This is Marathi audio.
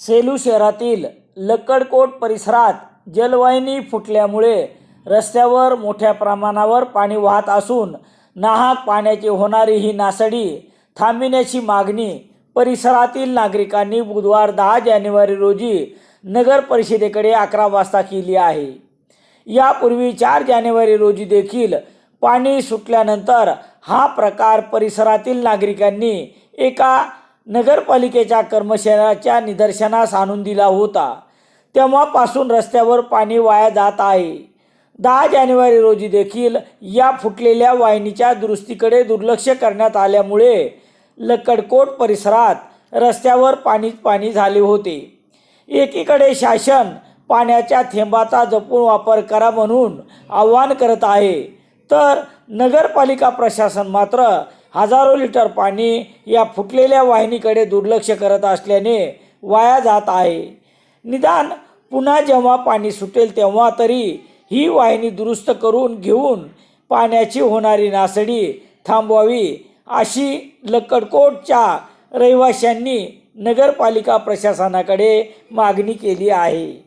सेलू शहरातील लक्कडकोट परिसरात जलवाहिनी फुटल्यामुळे रस्त्यावर मोठ्या प्रमाणावर पाणी वाहत असून नाहक पाण्याची होणारी ही नासडी थांबविण्याची मागणी परिसरातील नागरिकांनी बुधवार दहा जानेवारी रोजी नगर परिषदेकडे अकरा वाजता केली आहे. यापूर्वी चार जानेवारी रोजी देखील पाणी सुटल्यानंतर हा प्रकार परिसरातील नागरिकांनी एका नगरपालिकेच्या कर्मचाऱ्याच्या निदर्शनास आणून दिला होता. तेव्हापासून रस्त्यावर पाणी वाया जात आहे. दहा जानेवारी रोजी देखील या फुटलेल्या वाहिनीच्या दुरुस्तीकडे दुर्लक्ष करण्यात आल्यामुळे लकडकोट परिसरात रस्त्यावर पाणीच पाणी झाले होते. एकीकडे शासन पाण्याच्या थेंबाचा जपून वापर करा म्हणून आवाहन करत आहे. तर नगरपालिका प्रशासन मात्र हजारो लिटर पाणी या फुटलेल्या वाहिनीकडे दुर्लक्ष करत असल्याने वाया जात आहे. निदान पुन्हा जेव्हा पाणी सुटेल तेव्हा तरी ही वाहिनी दुरुस्त करून घेऊन पाण्याची होणारी नासडी थांबवावी अशी लक्कडकोटच्या रहिवाशांनी नगरपालिका प्रशासनाकडे मागणी केली आहे.